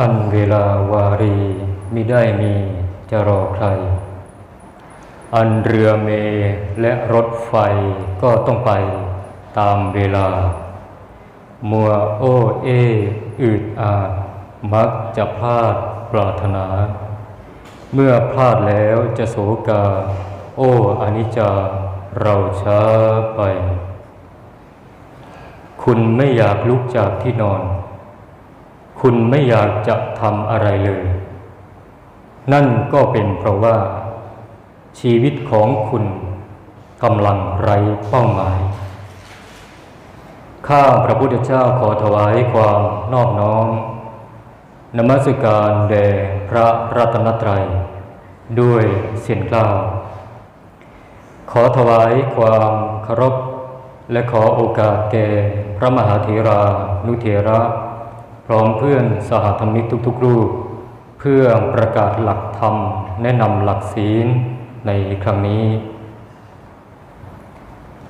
อันเวลาวารีมิได้มีจะรอใคร อันเรือเมและรถไฟก็ต้องไปตามเวลา มัวโอเออืดอาดมักจะพลาดปรารถนา เมื่อพลาดแล้วจะโศกา โอ้อนิจจา เราช้าไป คุณไม่อยากลุกจากที่นอน คุณไม่อยากจะทำอะไรเลย นั่นก็เป็นเพราะว่า ชีวิตของคุณกำลังไร้เป้าหมาย ข้าพระพุทธเจ้าขอถวายความนอบน้อมนมัสการแด่พระรัตนตรัย ด้วยเสียงกล้าว ขอถวายความเคารพและขอโอกาสแก่พระมหาเถรานุเถระ พร้อมเพื่อนสหธรรมิกทุกๆ รูป เพื่อประกาศหลักธรรม แนะนำหลักศีลในครั้งนี้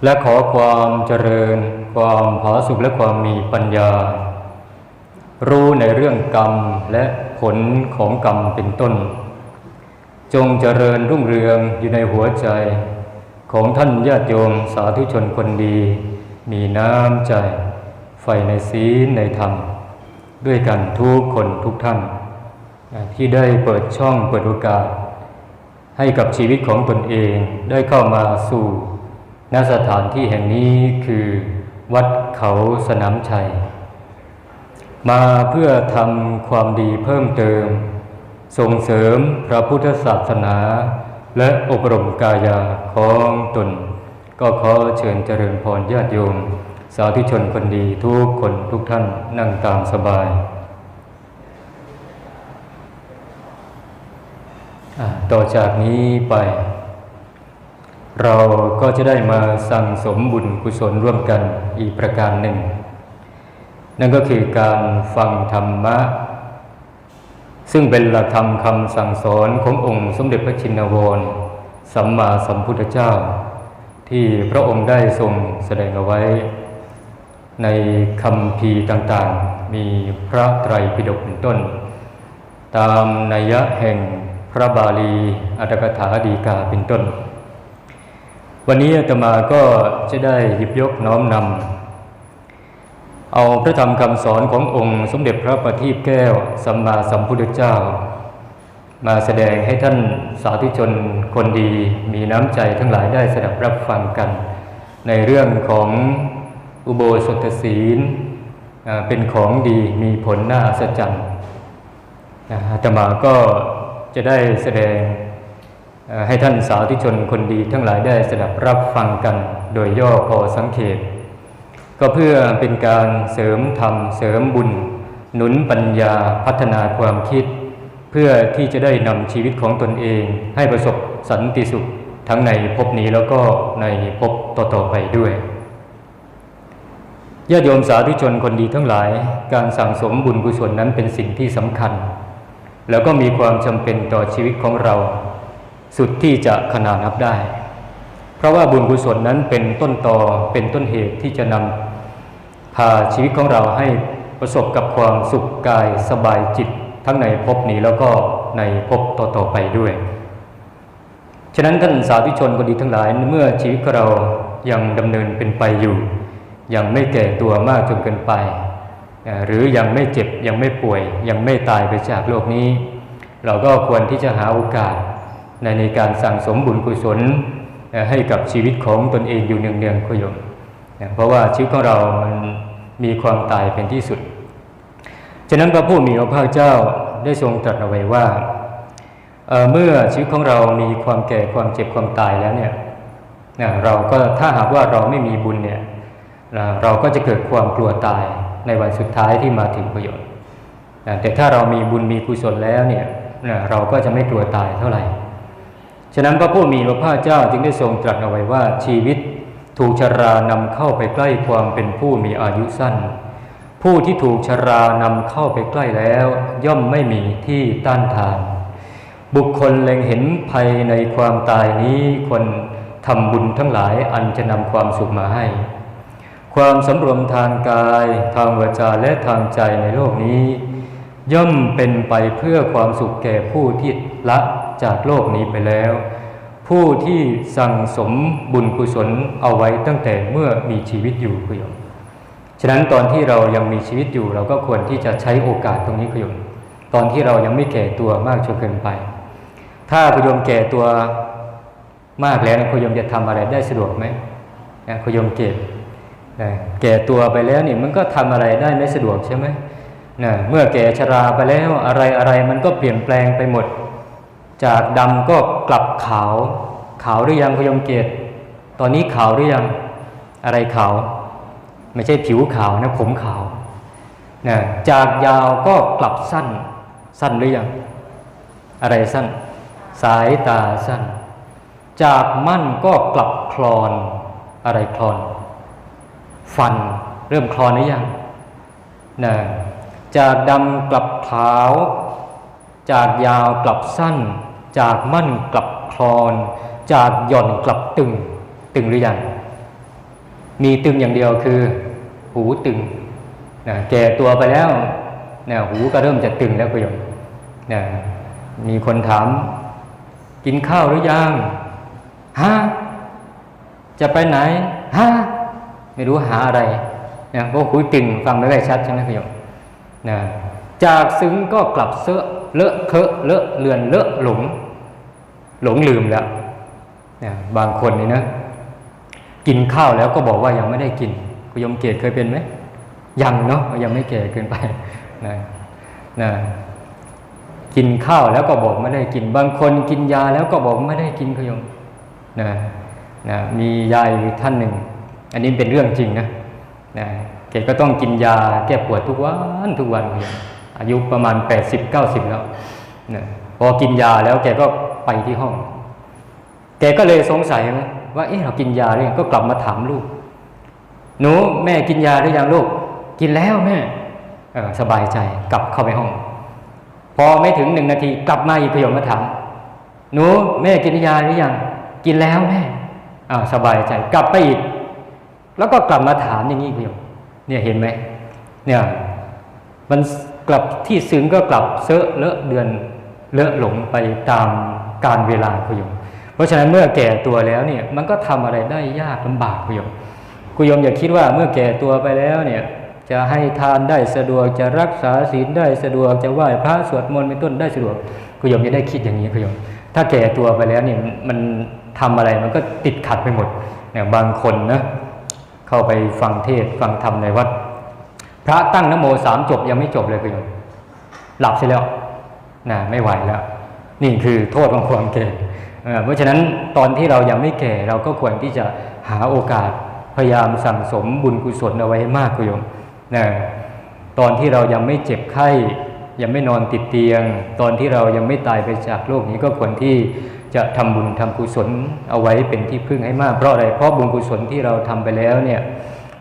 และขอความเจริญ ความผาสุกและความมีปัญญา รู้ในเรื่องกรรมและผลของกรรมเป็นต้น จงเจริญรุ่งเรืองอยู่ในหัวใจ ของท่านญาติโยมสาธุชนคนดี มีน้ำใจใฝ่ในศีลในธรรม ด้วยกันทุกคนทุกท่าน ที่ได้เปิดช่องเปิดโอกาส ให้กับชีวิตของตนเองได้เข้ามาสู่ณสถานที่แห่งนี้คือวัดเขาสนามชัย มาเพื่อทำความดีเพิ่มเติม ส่งเสริมพระพุทธศาสนา และอบรมกายาของตน ก็ขอเชิญเจริญพรญาติโยม สาธุชนคนดีทุกคนทุกท่านนั่งตามสบาย ต่อจากนี้ไป เราก็จะได้มาสั่งสมบุญกุศลร่วมกันอีกประการหนึ่ง นั่นก็คือการฟังธรรมะ ซึ่งเป็นหลักธรรมคำสั่งสอนขององค์สมเด็จพระชินวรสัมมาสัมพุทธเจ้าที่พระองค์ได้ทรงแสดงเอาไว้ ในคำพีต่างๆ มีพระไตรปิฎกเป็นต้น ตามนัยะแห่งพระบาลีอัตถกถาดีกาเป็นต้น วันนี้อาตมาก็จะได้หยิบยกน้อมนำเอาพระธรรมคำสอนขององค์สมเด็จพระประทีปแก้วสัมมาสัมพุทธเจ้า มาแสดงให้ท่านสาธุชนคนดีมีน้ำใจทั้งหลายได้สดับรับฟังกัน ในเรื่องของ อุโบสถศีลเป็นของดีมีผลน่าอัศจรรย์นะอาตมาก็จะได้แสดงให้ท่านสาธุชนคนดีทั้งหลายได้สดับรับฟังกันโดยย่อพอสังเขต ก็เพื่อเป็นการเสริมธรรม เสริมบุญ หนุนปัญญาพัฒนาความคิด เพื่อที่จะได้นำชีวิตของตนเอง ให้ประสบสันติสุขทั้งในภพนี้แล้วก็ในภพต่อๆไปด้วย ญาติโยมสาธุชนคนดีทั้งหลาย การสั่งสมบุญกุศลนั้นเป็นสิ่งที่สำคัญ แล้วก็มีความจำเป็นต่อชีวิตของเรา สุดที่จะขนานับได้ เพราะว่าบุญกุศลนั้นเป็นต้นตอเป็นต้นเหตุที่จะนำพาชีวิตของเราให้ประสบกับความสุขกายสบายจิต ทั้งในภพนี้แล้วก็ในภพต่อๆไปด้วย ฉะนั้นท่านสาธุชนคนดีทั้งหลายเมื่อชีวิตของเรายังดำเนินเป็นไปอยู่ ยังไม่แก่ตัวมากจนเกินไป หรือยังไม่เจ็บยังไม่ป่วย ยังไม่ตายไปจากโลกนี้ เราก็ควรที่จะหาโอกาสในในการสั่งสมบุญกุศลให้กับชีวิตของตนเองอยู่เนืองๆคุโยมเพราะว่าชีวิตของเรามันมีความตายเป็นที่สุด ฉะนั้นพระผู้มีพระภาคเจ้าได้ทรงตรัสเอาไว้ว่าเเมื่อชีวิตของเรามีความแก่ความเจ็บความตายแล้วเนี่ยเราก็ถ้าหากว่าเราไม่มีบุญเนี่ย เราก็จะเกิดความกลัวตายในวันสุดท้ายที่มาถึงประโยชน์แต่ถ้าเรามีบุญมีกุศลแล้วเนี่ยเราก็จะไม่กลัวตายเท่าไหร่ ฉะนั้นพระผู้มีพระภาคเจ้าจึงได้ทรงตรัสเอาไว้ว่าชีวิตถูกชรานำเข้าไปใกล้ความเป็นผู้มีอายุสั้น ผู้ที่ถูกชรานำเข้าไปใกล้แล้ว ย่อมไม่มีที่ต้านทาน บุคคลเล็งเห็นภัยในความตายนี้คนทำบุญทั้งหลายอันจะนำความสุขมาให้ ความสำรวมทางกาย ทางวาจาและทางใจในโลกนี้ ย่อมเป็นไปเพื่อความสุขแก่ผู้ที่ละจากโลกนี้ไปแล้ว ผู้ที่สั่งสมบุญกุศลเอาไว้ตั้งแต่เมื่อมีชีวิตอยู่คุยมฉะนั้นตอนที่เรายังมีชีวิตอยู่เราก็ควรที่จะใช้โอกาสตรงนี้คุยมตอนที่เรายังไม่แก่ตัวมากจนเกินไป ถ้าคุยมแก่ตัวมากแล้วนะคุยมจะทำอะไรได้สะดวกไหมนะคุยมเก็บ แก่ตัวไปแล้วนี่มันก็ทำอะไรได้ไม่สะดวกใช่ไหมนะเมื่อแก่ชราไปแล้วอะไรอะไรมันก็เปลี่ยนแปลงไปหมด จากดำก็กลับขาว ขาวหรือยังคุณโยมเกตตอนนี้ขาวหรือยังอะไรขาว ไม่ใช่ผิวขาวนะผมขาวนะจากยาวก็กลับสั้น สั้นหรือยังอะไรสั้น สายตาสั้น จากมั่นก็กลับคลอนอะไรคลอน ฟันเริ่มคลอนหรือยังนะจากดำกลับขาว จากยาวกลับสั้น จากมั่นกลับคลอน จากหย่อนกลับตึง ตึงหรือยัง มีตึงอย่างเดียวคือ หูตึงนะแก่ตัวไปแล้วนะหูก็เริ่มจะตึงแล้วคุณโยมนะมีคนถาม กินข้าวหรือยังฮะจะไปไหนฮะ ไม่รู้หาอะไรนะเพราะหูตึงฟังไม่ได้ชัดใช่ไหมคุณโยมนะจากซึ้งก็กลับเสอะเลอะเคอะเลอะเลือนเลอะหลง หลงลืมแล้วนะบางคนนี่นะกินข้าวแล้วก็บอกว่ายังไม่ได้กินคุณโยมเกตเคยเป็นไหมยังเนาะยังไม่แก่เกินไปนะนะกินข้าวแล้วก็บอกไม่ได้กิน บางคนกินยาแล้วก็บอกไม่ได้กินคุณโยมนะนะมียายท่านหนึ่ง อันนี้เป็นเรื่องจริงนะนะแกก็ต้องกินยาแก้ปวดทุกวันทุกวันคุณโยอายุประมาณ 80-90 แล้วนะพอกินยาแล้วแกก็ไปที่ห้อง แกก็เลยสงสัยว่าเอ๊ะเรากินยาหรือยังก็กลับมาถามลูก หนูแม่กินยาหรือยังลูก กินแล้วแม่สบายใจกลับเข้าไปห้อง พอไม่ถึงหนึ่งนาทีกลับมาอีกประโยคมาถามหนูแม่กินยาหรือยัง กินแล้วแม่สบายใจกลับไปอีก แล้วก็กลับมาถามอย่างนี้ประโยคเนี่ยเห็นไหมเนี่ยมันกลับที่ซึ้งก็กลับเซอะเลอะเดือนเลอะหลงไปตามการเวลาประโยคเพราะฉะนั้นเมื่อแก่ตัวแล้วเนี่ยมันก็ทำอะไรได้ยากลำบากคุณโยมคุยมอย่าคิดว่าเมื่อแก่ตัวไปแล้วเนี่ยจะให้ทานได้สะดวกจะรักษาศีลได้สะดวกจะไหว้พระสวดมนต์เป็นต้นได้สะดวกคุณโยมจะได้คิดอย่างนี้คุยม ถ้าแก่ตัวไปแล้วเนี่ยมันทำอะไรมันก็ติดขัดไปหมดเนี่ยบางคนนะ เข้าไปฟังเทศฟังธรรมในวัด พระตั้งนโมสามจบยังไม่จบเลยคุณโยมหลับเสียแล้วนะไม่ไหวแล้ว นี่คือโทษของความแก่เพราะฉะนั้นตอนที่เรายังไม่แก่เราก็ควรที่จะหาโอกาสพยายามสั่งสมบุญกุศลเอาไว้ให้มากกุโยมนะตอนที่เรายังไม่เจ็บไข้ ยังไม่นอนติดเตียง ตอนที่เรายังไม่ตายไปจากโลกนี้ก็ควรที่ จะทำบุญทำกุศลเอาไว้เป็นที่พึ่งให้มากเพราะอะไรเพราะบุญกุศลที่เราทำไปแล้วเนี่ย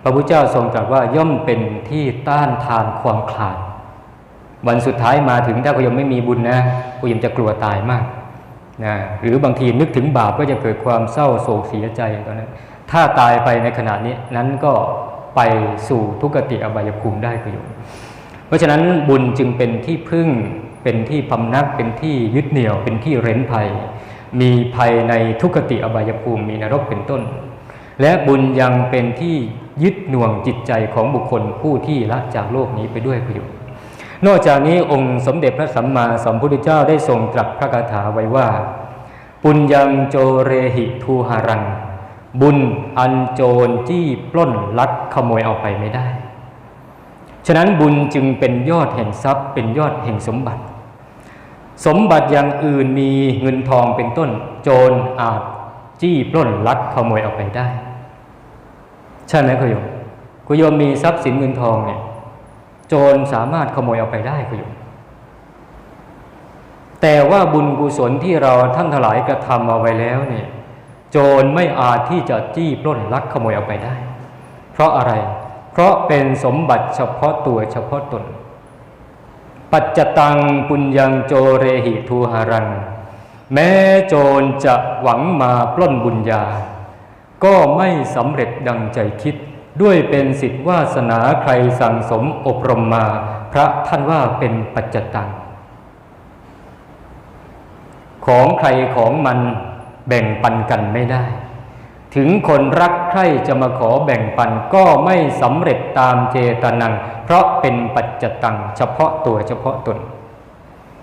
พระพุทธเจ้าทรงตรัสว่าย่อมเป็นที่ต้านทานความขาด วันสุดท้ายมาถึงถ้ากุยมไม่มีบุญนะกุยมจะกลัวตายมากนะหรือบางทีนึกถึงบาปก็จะเกิดความเศร้าโศกเสียใจตอนนั้น ถ้าตายไปในขณะนี้นั้นก็ไปสู่ทุกขติอบายภูมิได้ประโยชน์เพราะฉะนั้นบุญจึงเป็นที่พึ่งเป็นที่พำนักเป็นที่ยึดเหนี่ยวเป็นที่เร้นภัย มีภัยในทุกขติอบายภูมิมีนรกเป็นต้น และบุญยังเป็นที่ยึดหน่วงจิตใจของบุคคลผู้ที่ละจากโลกนี้ไปด้วยประโยชน์นอกจากนี้องค์สมเด็จพระสัมมาสัมพุทธเจ้าได้ทรงตรัสพระคาถาไว้ว่า ปุญญังโจเรหิทูหารัง บุญอันโจรจี้ปล้นลักขโมยเอาไปไม่ได้ ฉะนั้นบุญจึงเป็นยอดแห่งทรัพย์เป็นยอดแห่งสมบัติ สมบัติอย่างอื่นมีเงินทองเป็นต้น โจรอาจจี้ปล้นลักขโมยเอาไปได้ ใช่ไหมคุณโยมคุณโยมมีทรัพย์สินเงินทองเนี่ยโจรสามารถขโมยเอาไปได้คุณโยมแต่ว่าบุญกุศลที่เราท่านทหลายกระทำเอาไว้แล้วเนี่ยโจรไม่อาจที่จะจี้ปล้นลักขโมยเอาไปได้ เพราะอะไร เพราะเป็นสมบัติเฉพาะตัวเฉพาะตน ปัจจตังปุญญังโจเรหิทูหารัง แม้โจรจะหวังมาปล้นบุญญา ก็ไม่สำเร็จดังใจคิด ด้วยเป็นสิทธิวาสนาใครสั่งสมอบรมมา พระท่านว่าเป็นปัจจตัง ของใครของมันแบ่งปันกันไม่ได้ ถึงคนรักใคร่จะมาขอแบ่งปันก็ไม่สำเร็จตามเจตนัง เพราะเป็นปัจจตัง เฉพาะตัวเฉพาะตน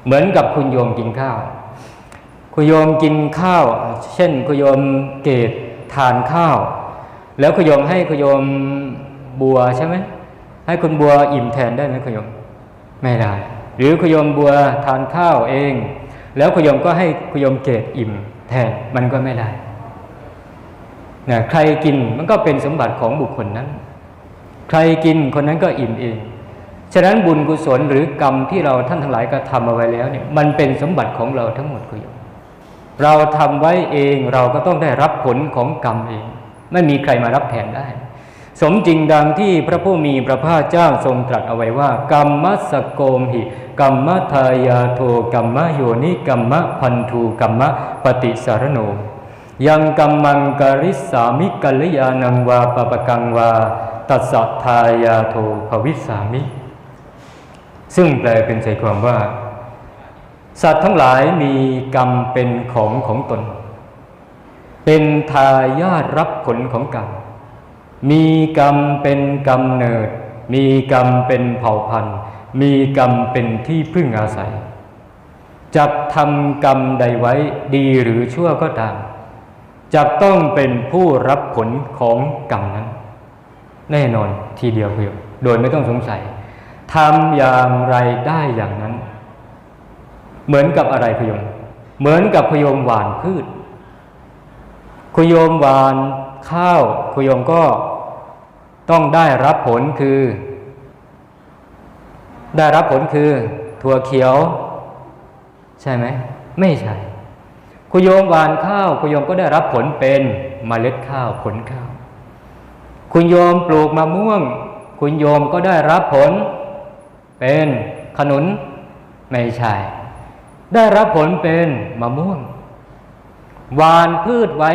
เหมือนกับคุณโยมกินข้าว คุณโยมกินข้าว เช่นคุณโยมเกตทานข้าว แล้วคุณโยมให้คุณโยมบัวใช่ไหมให้คุณบัวอิ่มแทนได้ไหมคุณโยม ไม่ได้ หรือคุณโยมบัวทานข้าวเอง แล้วคุณโยมก็ให้คุณโยมเกตอิ่มแทนมันก็ไม่ได้ นะใครกินมันก็เป็นสมบัติของบุคคลนั้น ใครกินคนนั้นก็อิ่มเอง ฉะนั้นบุญกุศลหรือกรรมที่เราท่านทั้งหลายกระทำเอาไว้แล้วเนี่ยมันเป็นสมบัติของเราทั้งหมดคุณโยมเราทำไว้เองเราก็ต้องได้รับผลของกรรมเอง ไม่มีใครมารับแทนได้ สมจริงดังที่พระผู้มีพระภาคเจ้าทรงตรัสเอาไว้ว่า กรรมสโกมหิกรรมทายาโทกรรมโยนิกรรมพันธุกรรมปฏิสารโน ยังกรรมังกริสามิกัลยานังวาปปะกังวา ตัสสะทายาโทภวิสามิ ซึ่งแปลเป็นใจความว่า สัตว์ทั้งหลายมีกรรมเป็นของของตน เป็นทายาทรับผลของกรรม มีกรรมเป็นกำเนิด มีกรรมเป็นเผ่าพันธุ์ มีกรรมเป็นที่พึ่งอาศัยจักทำกรรมใดไว้ดีหรือชั่วก็ตาม จะต้องเป็นผู้รับผลของกรรมนั้น แน่นอนทีเดียวเพียวโดยไม่ต้องสงสัยทำอย่างไรได้อย่างนั้น เหมือนกับอะไรพยมเหมือนกับพยมหวานพืชคุยมหวานข้าวคุยมก็ต้องได้รับผลคือ ได้รับผลคือ ถั่วเขียว ใช่ไหม ไม่ใช่ คุโยมหวานข้าวคุโยมก็ได้รับผลเป็นเมล็ดข้าวผลข้าว คุณโยมปลูกมะม่วง คุณโยมก็ได้รับผล เป็นขนุนไม่ใช่ได้รับผลเป็นมะม่วงหวานพืชไว้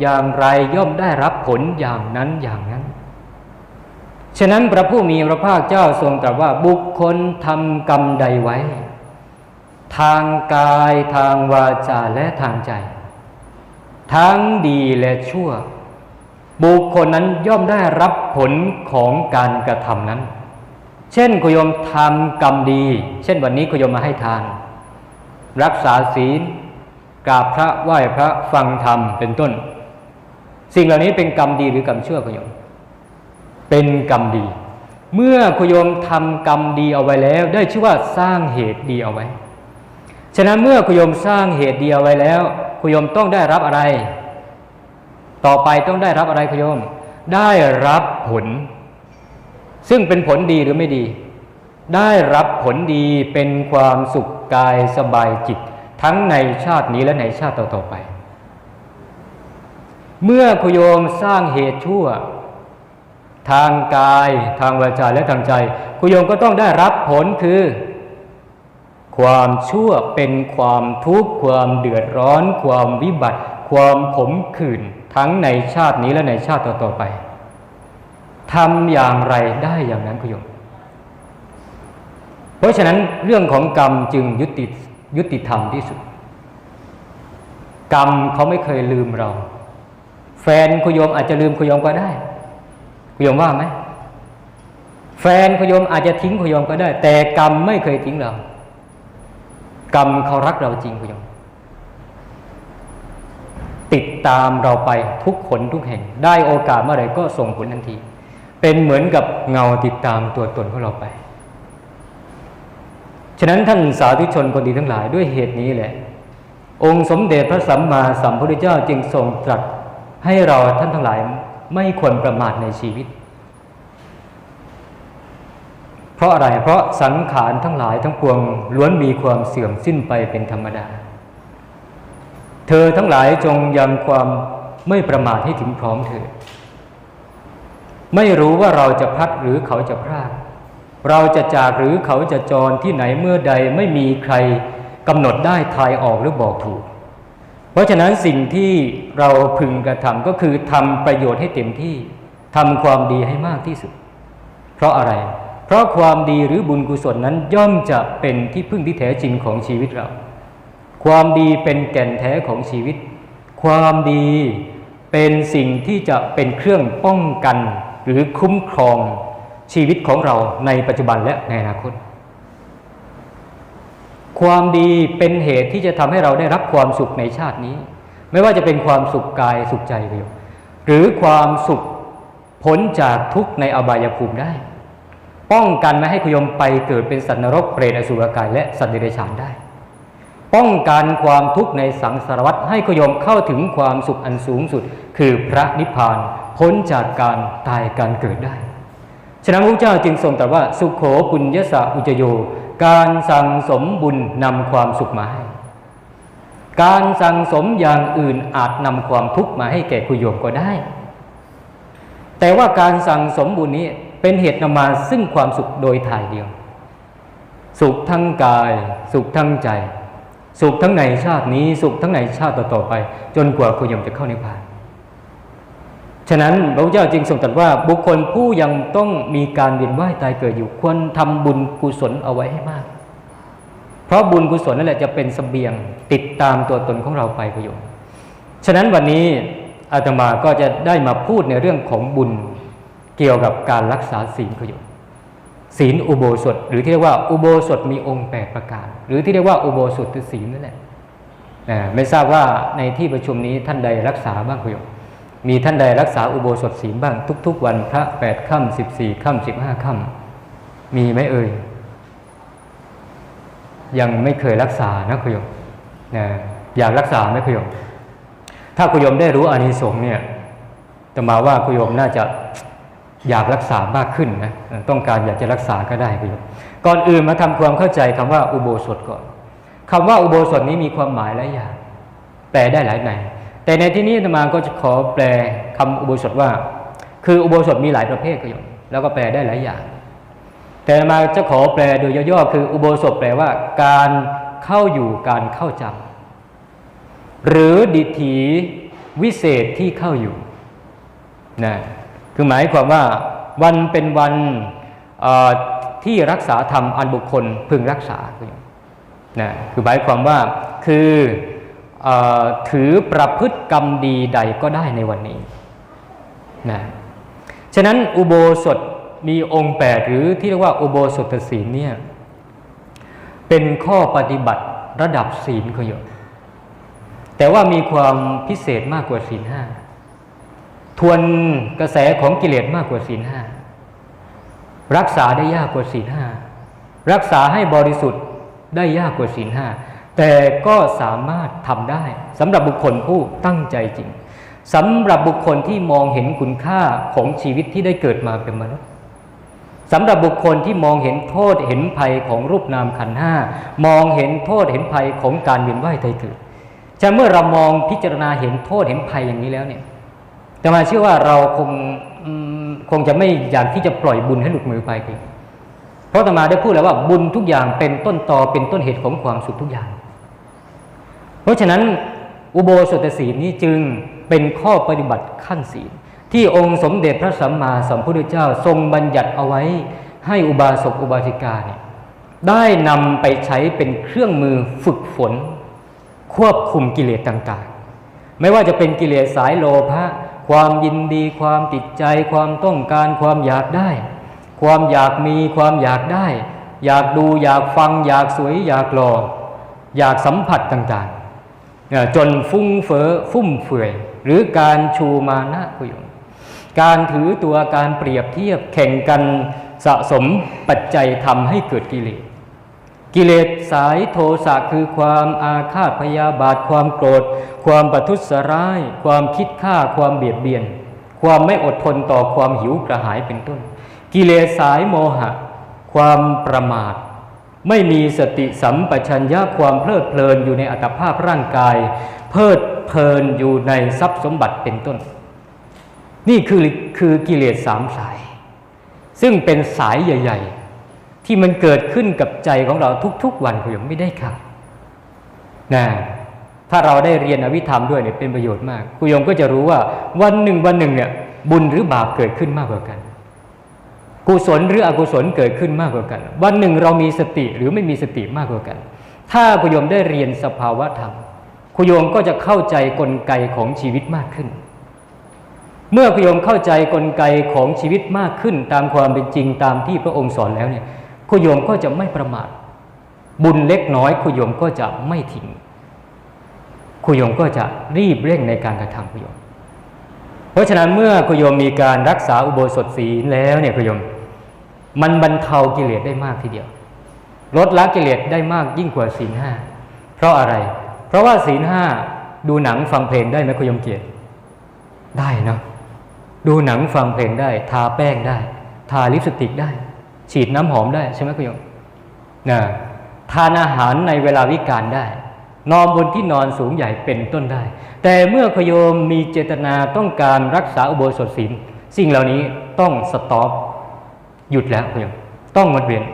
อย่างไรย่อมได้รับผลอย่างนั้นอย่างนั้น ฉะนั้นพระผู้มีพระภาคเจ้าทรงตรัสว่าบุคคลทำกรรมใดไว้ ทางกายทางวาจาและทางใจ ทั้งดีและชั่ว บุคคลนั้นย่อมได้รับผลของการกระทำนั้น เช่นคุยมทำกรรมดี เช่นวันนี้คุยมมาให้ทาน รักษาศีลกราบพระไหว้พระฟังธรรมเป็นต้น สิ่งเหล่านี้เป็นกรรมดีหรือกรรมชั่วคุยม เป็นกรรมดี เมื่อคุยมทำกรรมดีเอาไว้แล้ว ได้ชื่อว่าสร้างเหตุดีเอาไว้ ฉะนั้นเมื่อคุยมสร้างเหตุดีเอาไว้แล้วคุยมต้องได้รับอะไร ต่อไปต้องได้รับอะไรคุยม ได้รับผล ซึ่งเป็นผลดีหรือไม่ดี ได้รับผลดีเป็นความสุขกายสบายจิต ทั้งในชาตินี้และในชาติต่อๆไป เมื่อคุยมสร้างเหตุชั่ว ทางกาย ทางวาจาและทางใจคุยมก็ต้องได้รับผลคือ ความชั่วเป็นความทุกข์ความเดือดร้อน ความวิบัติ ความขมขื่นทั้งในชาตินี้และในชาติต่อๆไปทำอย่างไรได้อย่างนั้นคุณโยมเพราะฉะนั้นเรื่องของกรรมจึงยุติยุติธรรมที่สุด กรรมเขาไม่เคยลืมเรา แฟนคุณโยมอาจจะลืมคุณโยมก็ได้คุณโยมว่าไหมแฟนคุณโยมอาจจะทิ้งคุณโยมก็ได้ แต่กรรมไม่เคยทิ้งเรา กรรมเขารักเราจริงคุณโยมติดตามเราไปทุกคนทุกแห่ง ได้โอกาสเมื่อไรก็ส่งผลทันที เป็นเหมือนกับเงาติดตามตัวตนของเราไป ฉะนั้นท่านสาธุชนคนดีทั้งหลายด้วยเหตุนี้แหละ องค์สมเด็จพระสัมมาสัมพุทธเจ้าจึงทรงตรัสให้เราท่านทั้งหลายไม่ควรประมาทในชีวิต เพราะอะไร เพราะสังขารทั้งหลายทั้งปวงล้วนมีความเสื่อมสิ้นไปเป็นธรรมดา เธอทั้งหลายจงยังความไม่ประมาทให้ถึงพร้อมเถิดไม่รู้ว่าเราจะพัดหรือเขาจะพรากเราจะจากหรือเขาจะจรที่ไหนเมื่อใดไม่มีใครกำหนดได้ทายออกหรือบอกถูก เพราะฉะนั้นสิ่งที่เราพึงกระทำก็คือทำประโยชน์ให้เต็มที่ทำความดีให้มากที่สุด เพราะอะไร เพราะความดีหรือบุญกุศลนั้นย่อมจะเป็นที่พึ่งที่แท้จริงของชีวิตเรา ความดีเป็นแก่นแท้ของชีวิต ความดีเป็นสิ่งที่จะเป็นเครื่องป้องกันหรือคุ้มครองชีวิตของเราในปัจจุบันและในอนาคต ความดีเป็นเหตุที่จะทำให้เราได้รับความสุขในชาตินี้ ไม่ว่าจะเป็นความสุขกายสุขใจก็อยู่หรือความสุขพ้นจากทุกข์ในอบายภูมิได้ ป้องกันไม่ให้คุยมไปเกิดเป็นสัตว์นรกเปรตอสุรกายและสัตว์เดรัจฉานได้ ป้องกันความทุกข์ในสังสารวัฏให้คุยมเข้าถึงความสุขอันสูงสุด คือพระนิพพานพ้นจากการตายการเกิดได้ ฉะนั้นพระเจ้าจึงทรงตรัสว่าสุขโขปุญญสะอุจโย การสั่งสมบุญนำความสุขมาให้การสั่งสมอย่างอื่นอาจนำความทุกข์มาให้แก่คุยโยมก็ได้ แต่ว่าการสั่งสมบุญนี้ เป็นเหตุนำมาซึ่งความสุขโดยถ่ายเดียว สุขทั้งกาย สุขทั้งใจ สุขทั้งในชาตินี้ สุขทั้งในชาติต่อๆไป จนกว่าคุยโยมจะเข้านิพพาน ฉะนั้นพระพุทธเจ้าจึงทรงตรัสว่าบุคคลผู้ยังต้องมีการเวียนว่ายตายเกิดอยู่ควรทำบุญกุศลเอาไว้ให้มาก เพราะบุญกุศลนั่นแหละจะเป็นสเสบียงติดตามตัวตนของเราไปประโยชน์ฉะนั้นวันนี้อาตมาก็จะได้มาพูดในเรื่องของบุญ เกี่ยวกับการรักษาศีลประโยชน์ศีลอุโบสถ หรือที่เรียกว่าอุโบสถมีองค์แปดประการ หรือที่เรียกว่าอุโบสถศีลนั่นแหละไม่ทราบว่าในที่ประชุมนี้ท่านใดรักษาบ้างประโยมีท่านใดรักษาอุโบสถศีลบ้าง ทุก ๆ วันพระแปดค่ำสิบสี่ค่ำสิบห้าค่ำมีไหมเอ่ย ยังไม่เคยรักษานะคุยมอยากรักษาไหมคุยมถ้าคุยมได้รู้อานิสงส์เนี่ยจะมาว่าคุยมน่าจะ อยากรักษามากขึ้นนะต้องการอยากจะรักษาก็ได้คุณโยมก่อนอื่นมาทำความเข้าใจคำว่าอุโบสถก่อนคำว่าอุโบสถนี้มีความหมายหลายอย่างแปลได้หลายในแต่ในที่นี้ธรรมาก็จะขอแปลคำอุโบสถว่า คืออุโบสถมีหลายประเภทก็ยมแล้วก็แปลได้หลายอย่าง แต่มาจะขอแปลโดยย่อๆคืออุโบสถแปลว่า การเข้าอยู่การเข้าจำหรือดิถีวิเศษที่เข้าอยู่นะ คือหมายความว่าวันเป็นวันที่รักษาธรรมอันบุคคลพึงรักษานะคือหมายความว่าคือถือประพฤติกรรมดีใดก็ได้ในวันนี้นะฉะนั้นอุโบสถมีองค์แปดหรือที่เรียกว่าอุโบสถศีลเนี่ยเป็นข้อปฏิบัติระดับศีลขยศแต่ว่ามีความพิเศษมากกว่าศีลห้า ทวนกระแสของกิเลสมากกว่าศีลห้ารักษาได้ยากกว่าศีลห้ารักษาให้บริสุทธิ์ได้ยากกว่าศีลห้าแต่ก็สามารถทำได้สำหรับบุคคลผู้ตั้งใจจริงสำหรับบุคคลที่มองเห็นคุณค่าของชีวิตที่ได้เกิดมาเป็นมนุษย์สำหรับบุคคลที่มองเห็นโทษเห็นภัยของรูปนามขันห้ามองเห็นโทษเห็นภัยของการเวียนว่ายตายเกิดจะเมื่อเรามองพิจารณาเห็นโทษเห็นภัยอย่างนี้แล้วเนี่ย แต่มาเชื่อว่าเราคงคงจะไม่อยากที่จะปล่อยบุญให้หลุดมือไปเพราะธรรมาได้พูดแล้วว่าบุญทุกอย่างเป็นต้นตอเป็นต้นเหตุของความสุขทุกอย่าง เพราะฉะนั้นอุโบสถศีลนี้จึงเป็นข้อปฏิบัติขั้นศีล ที่องค์สมเด็จพระสัมมาสัมพุทธเจ้าทรงบัญญัติเอาไว้ให้อุบาสกอุบาสิกาเนี่ยได้นำไปใช้เป็นเครื่องมือฝึกฝน ควบคุมกิเลสต่างๆ ไม่ว่าจะเป็นกิเลสสายโลภะ ความยินดีความติดใจ ความต้องการความอยากได้ ความอยากมีความอยากได้ อยากดูอยากฟัง อยากสวย อยากหล่ออยากสัมผัสต่างๆ จนฟุ้งเฟ้อฟุ่มเฟือย หรือการชูมานะกุยงการถือตัวการเปรียบเทียบแข่งกันสะสมปัจจัยทำให้เกิดกิเลสกิเลสสายโทสะคือความอาฆาตพยาบาทความโกรธ ความประทุษร้าย ความคิดฆ่าความเบียดเบียน ความไม่อดทนต่อความหิวกระหายเป็นต้น กิเลสสายโมหะ ความประมาท ไม่มีสติสัมปชัญญะความเพลิดเพลินอยู่ในอัตภาพร่างกาย เพลิดเพลินอยู่ในทรัพย์สมบัติเป็นต้น นี่คือคือกิเลสสามสาย ซึ่งเป็นสายใหญ่ ๆ ที่มันเกิดขึ้นกับใจของเราทุกๆวันคุณยมไม่ได้ขาดนะ ถ้าเราได้เรียนอวิธรรมด้วยเนี่ยเป็นประโยชน์มากคุยมก็จะรู้ว่าวันหนึ่งวันหนึ่งเนี่ยบุญหรือบาปเกิดขึ้นมากกว่ากัน กุศลหรืออกุศลเกิดขึ้นมากกว่ากัน วันหนึ่งเรามีสติหรือไม่มีสติมากกว่ากัน ถ้าคุยมได้เรียนสภาวะธรรมคุยมก็จะเข้าใจกลไกของชีวิตมากขึ้น เมื่อคุยมเข้าใจกลไกของชีวิตมากขึ้น ตามความเป็นจริงตามที่พระองค์สอนแล้วเนี่ยคุยมก็จะไม่ประมาทบุญเล็กน้อยคุยมก็จะไม่ทิ้ง คุยมก็จะรีบเร่งในการกระทำคุยมเพราะฉะนั้นเมื่อคุยมมีการรักษาอุโบสถศีลแล้วเนี่ยคุยม มันบรรเทากิเลสได้มากทีเดียว ลดละกิเลสได้มากยิ่งกว่าศีลห้าเพราะอะไร เพราะว่าศีลห้าดูหนังฟังเพลงได้ไหมคุยมเกียรติได้เนาะดูหนังฟังเพลงได้ ทาแป้งได้ ทาลิปสติกได้ ฉีดน้ำหอมได้ใช่ไหมคุณโยมนะทานอาหารในเวลาวิกาลได้ นอนบนที่นอนสูงใหญ่เป็นต้นได้ แต่เมื่อคุณโยมมีเจตนาต้องการรักษาอุโบสถศีลสิ่งเหล่านี้ต้องสต็อปหยุดแล้วคุณโยมต้องงดเว้น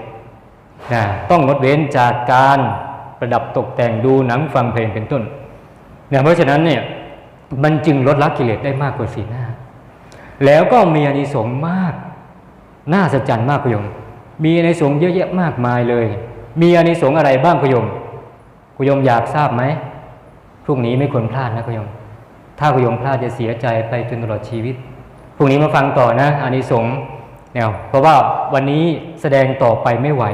นะต้องงดเว้นจากการประดับตกแต่งดูหนังฟังเพลงเป็นต้นเนะเพราะฉะนั้นเนี่ยมันจึงลดละกิเลสได้มากกว่าศีลห้า แล้วก็มีอานิสงส์มาก น่าสัจจันมากคุณโยมมีอานิสงส์เยอะแยะมากมายเลย มีอานิสงส์อะไรบ้างคุณโยม คุณยมอยากทราบไหมพรุ่งนี้ไม่ควรพลาดนะคุณยม ถ้าคุณยมพลาดจะเสียใจไปจนตลอดชีวิตพรุ่งนี้มาฟังต่อนะอานิสงส์เนี่ยเพราะว่าวันนี้แสดงต่อไปไม่ไหว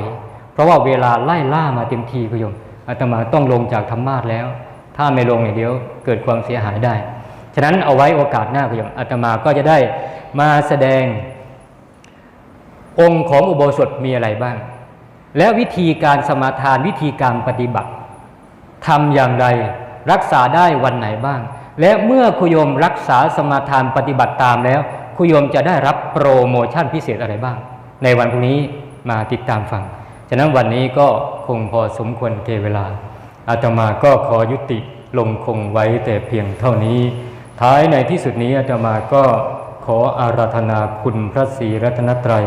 เพราะว่าเวลาไล่ล่ามาเต็มทีคุณยมอาตมาต้องลงจากธรรมาสแล้ว ถ้าไม่ลงเนี่ยเดี๋ยวเกิดความเสียหายได้ ฉะนั้นเอาไว้โอกาสหน้าคุณยมอาตมาก็จะได้มาแสดง องค์ของอุโบสถมีอะไรบ้าง และวิธีการสมาทานวิธีการปฏิบัติ ทำอย่างไร รักษาได้วันไหนบ้าง และเมื่อคุโยมรักษาสมาทานปฏิบัติตามแล้วคุโยมจะได้รับโปรโมชั่นพิเศษอะไรบ้าง ในวันพรุ่งนี้มาติดตามฟัง ฉะนั้นวันนี้ก็คงพอสมควรเกเวลา อาตมาก็ขอยุติลงคงไว้แต่เพียงเท่านี้ ท้ายในที่สุดนี้อาตมาก็ขออาราธนาคุณพระศรีรัตนตรัย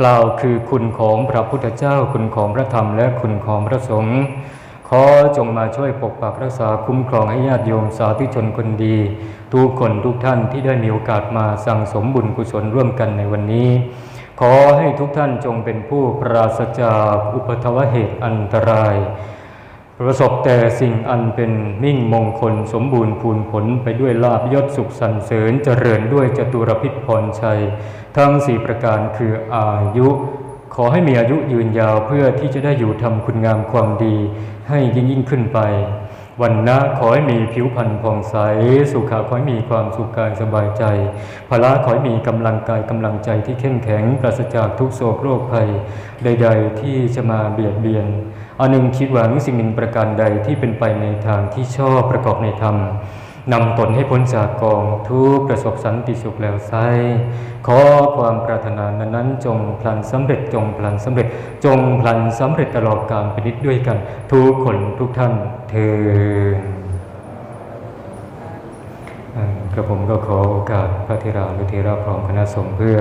กล่าวคือคุณของพระพุทธเจ้าคุณของพระธรรมและคุณของพระสงฆ์ อจงมาช่วยปกปักรักษาคุ้มครองให้ญาติโยมสาธุชนคนดี ทุกคนทุกท่านที่ได้มีโอกาสมาสั่งสมบุญกุศลร่วมกันในวันนี้ ขอให้ทุกท่านจงเป็นผู้ปราศจากอุปทวเหตุอันตราย ประสบแต่สิ่งอันเป็นมิ่งมงคลสมบูรณ์พูนผลไปด้วยลาบยศสุขสรรเสริญเจริญด้วยจตุรพิษพรชัย ทั้งสี่ประการคืออายุ ขอให้มีอายุยืนยาวเพื่อที่จะได้อยู่ทำคุณงามความดีให้ยิ่งยิ่งขึ้นไป วันนะขอให้มีผิวพรรณผ่องใส สุขะขอให้มีความสุขกายสบายใจพละขอให้มีกำลังกายกำลังใจที่เข้มแข็งปราศจากทุกโศกโรคภัย ใด ๆ ที่จะมาเบียดเบียนอันหนึ่งคิดหวังสิ่งหนึ่งประการใดที่เป็นไปในทางที่ชอบประกอบในธรรม นำตนให้พ้นจากกองทุกประสบสันติสุขแล้วไซขอความปรารถนานั้นๆจงพลันสำเร็จจงพลันสำเร็จจงพลันสำเร็จตลอดกาลเป็นนิดด้วยกัน ทุกคนทุกท่านเทอกระผมก็ขอโอกาสพระเทราหรือเทราพร้อมคณะสงฆ์เพื่อ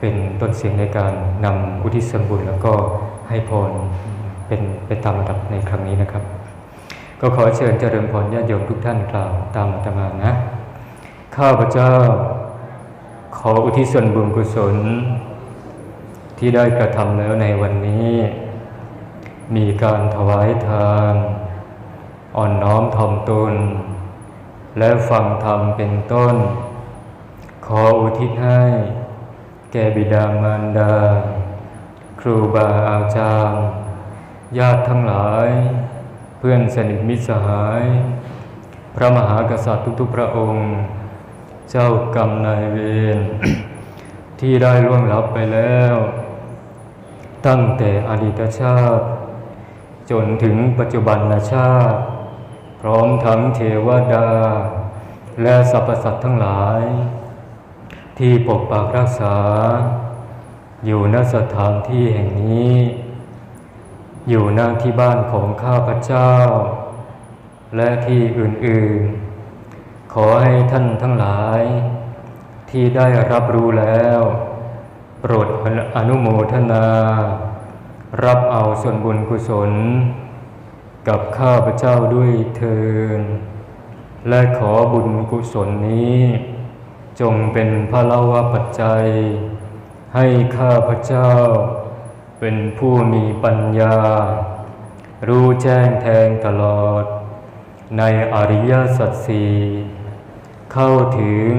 เป็นต้นเสียงในการนำอุทิศส่วนบุญแล้วก็ให้พรเป็นไปตามระดับในครั้งนี้นะครับ ก็ขอเชิญเจริญพรญาติโยมทุกท่านกล่าวตามอาตมานะ ข้าพเจ้า ขออุทิศส่วนบุญกุศล ที่ได้กระทำแล้วในวันนี้ มีการถวายทาน อ่อนน้อมถ่อมตนและฟังธรรมเป็นต้น ขออุทิศให้ แก่บิดามารดา ครูบาอาจารย์ ญาติทั้งหลาย เพื่อนสนิทมิตรสหาย พระมหากษัตริย์ทุกๆ พระองค์ เจ้ากรรมนายเวรที่ได้ล่วงลับไปแล้ว ตั้งแต่อดีตชาติ จนถึงปัจจุบันชาติ พร้อมทั้งเทวดา และสรรพสัตว์ทั้งหลาย ที่ปกปักรักษา อยู่ณสถานที่แห่งนี้ อยู่ณที่บ้านของข้าพเจ้า และที่อื่นๆ ขอให้ท่านทั้งหลาย ที่ได้รับรู้แล้ว โปรดอนุโมทนา รับเอาส่วนบุญกุศล กับข้าพเจ้าด้วยเทินและขอบุญกุศลนี้ จงเป็นพระเลาวปัจจัย ให้ข้าพเจ้า เป็นผู้มีปัญญา รู้แจ้งแทงตลอด ในอริยสัจสี่เข้าถึง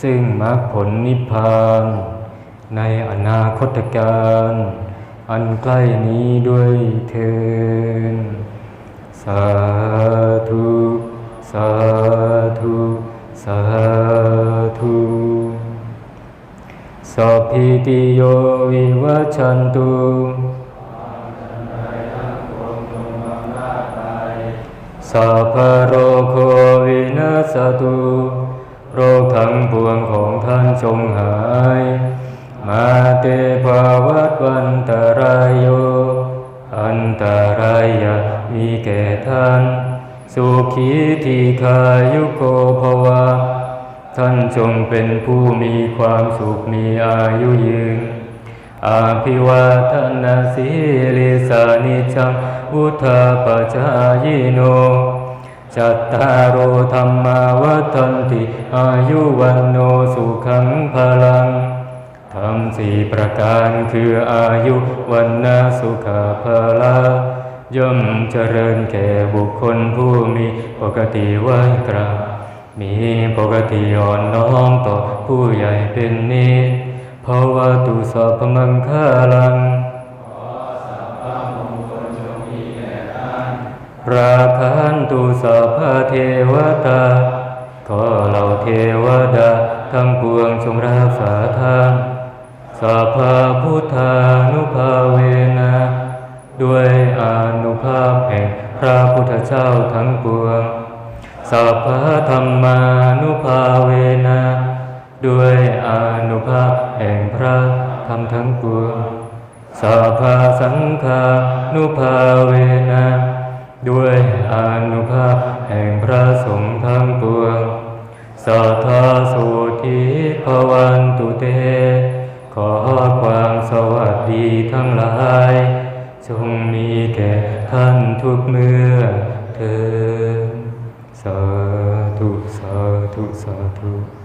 ซึ่งมรรคผลนิพพาน ในอนาคตการ อันใกล้นี้ด้วยเทินสาธุ สาธุ สาธุ สัพพิติโยวิวัชันตุสัพพะโรโควินาสตุ โรคทั้งปวงของท่านจงหาย มาเตภาวัตวันตรายโย อันตรายะมีแก่ท่าน สุขีทีขายุโกภวะ ท่านจงเป็นผู้มีความสุขมีอายุยืน อาภิวาทนาสีลิสานิจังวุธาปจายโน จัตตารโอธรรมาวัฏันติ อายุวันโนสุขังพลังธรรมสี่ประการคืออายุวันนาสุขภละ ย่อมเจริญแก่บุคคลผู้มีปกติไหวกราบ มีปกติอ่อนน้อมต่อผู้ใหญ่เป็นนิจภาวะตุสัพมังคาลัง ราคันตุสัพพะเทวตา ขอเหล่าเทวดาทั้งปวงจงรักษาทานสัพพะพุทธานุภาเวนะด้วยอนุภาพแห่งพระพุทธเจ้าทั้งปวง สัพพะธรรมานุภาเวนะด้วยอนุภาพแห่งพระธรรมทั้งปวงสัพพะสังฆานุภาเวนะด้วยอนุภาพแห่งพระสงฆ์ทั้งปวงสัทธาสุทิภวันตุเต ขอความสวัสดีทั้งหลาย จงมีแก่ท่านทุกเมื่อเธอาธุสาธุสาธุ